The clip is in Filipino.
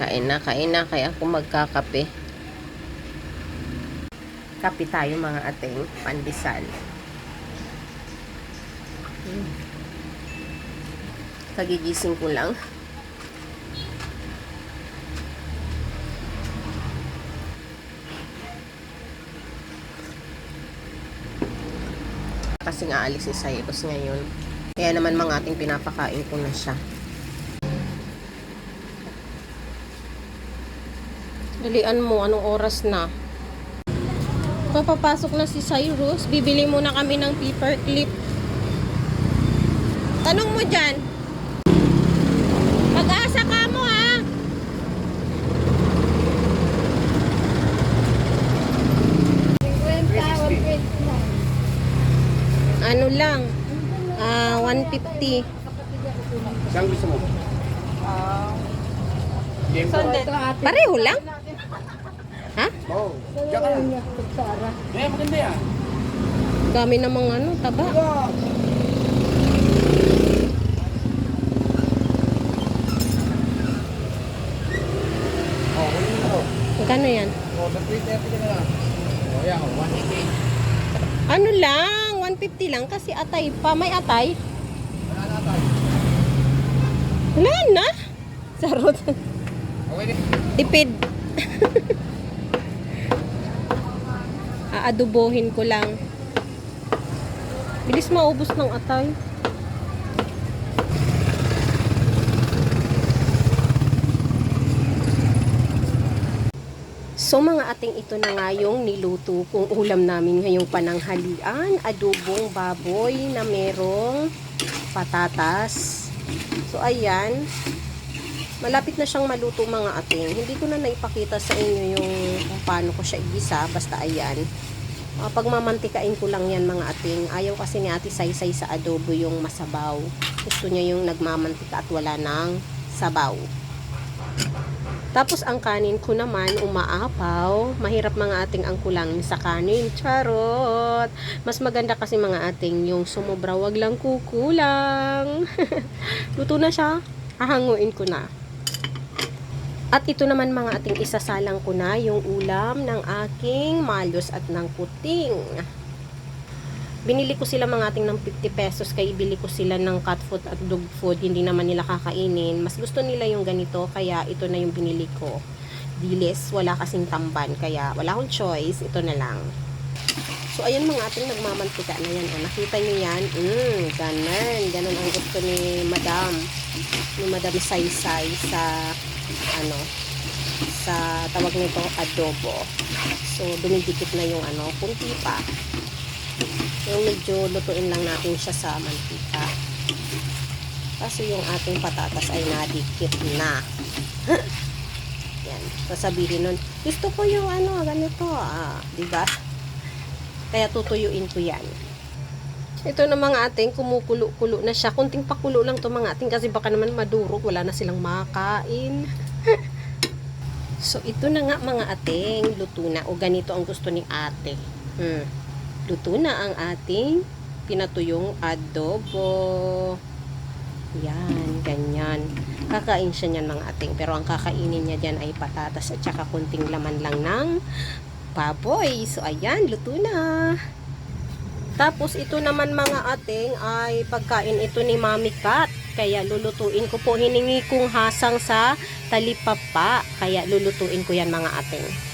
Kain na, kain na. Kaya ako magkakape. Kape tayo mga ating pandesal. Hmm. Kagigising ko lang. Kasi nga alis si Cyrus ngayon. Kaya naman mga ating pinapakain ko na siya. Dalian mo, anong oras na? Papapasok na si Cyrus. Bibili muna kami ng paper clip. Tanong mo dyan. Pag-asa ka mo ha. Ano lang? Ah, 150. Saan gusto mo? Po. Pareho lang? Ha? Oo. Diyan ka lang. Eh, maganda yan. Dami namang ano, taba. Magkano yan? Oo, sa 330 ka na lang. Oo, yan. oh, 180. Ano lang, 150 lang kasi atay pa. May atay? Wala na tayo. Wala na. Sarot. Okay. Tipid. Aadobohin ko lang. Bilis maubos ng atay. So mga ating ito na nga yung niluto kong ulam namin ngayong pananghalian. Adobong baboy na merong patatas. So ayan, malapit na siyang maluto mga ating. Hindi ko na naipakita sa inyo yung kung paano ko siya igisa. Basta ayan. Uh, pagmamantikain ko lang yan mga ating. Ayaw kasi ni ate saysay sa adobo yung masabaw. Gusto niya yung nagmamantika at wala ng sabaw. Tapos ang kanin ko naman umaapaw. Mahirap mga ating ang kulang sa kanin. Charot! Mas maganda kasi mga ating yung sumobra wag lang kukulang. Luto na siya. Hahanguin ko na. At ito naman mga ating isasalang ko na yung ulam ng aking malos at ng puting. Binili ko sila mga ating ng 50 pesos kaya ibili ko sila ng cat food at dog food. Hindi naman nila kakainin. Mas gusto nila yung ganito kaya ito na yung binili ko. Dilis, wala kasing tamban kaya wala akong choice. Ito na lang. So, ayan mga ating nagmamantika na yan. Ah, nakita nyo yan? Mm, ganun. Ganun ang gusto ni Madam. Ni Madam Saysay sa ano sa tawag nito adobo. So, dumidikit na yung ano, kunti pa. Yung medyo lutuin lang natin siya sa mantika. Kaso yung ating patatas ay nadikit na. Yan. Sasabihin nun, gusto ko yung ano, ganito. Ah, di? Kaya tutuyuin ko yan. Ito na mga ating kumukulo-kulo na siya. Kunting pakulo lang to mga ating kasi baka naman madurog. Wala na silang makain. so, ito na nga mga ating luto na. O ganito ang gusto ni ate. Hmm. Luto na ang ating pinatuyong adobo. Yan, ganyan. Kakain siya niyan mga ating. Pero ang kakainin niya dyan ay patatas at saka kunting laman lang ng baboy. So, ayan, luto na. Tapos, ito naman mga ating ay pagkain ito ni Mami Kat. Kaya lulutuin ko po. Hiningi kong hasang sa talipapa. Kaya lulutuin ko yan mga ating.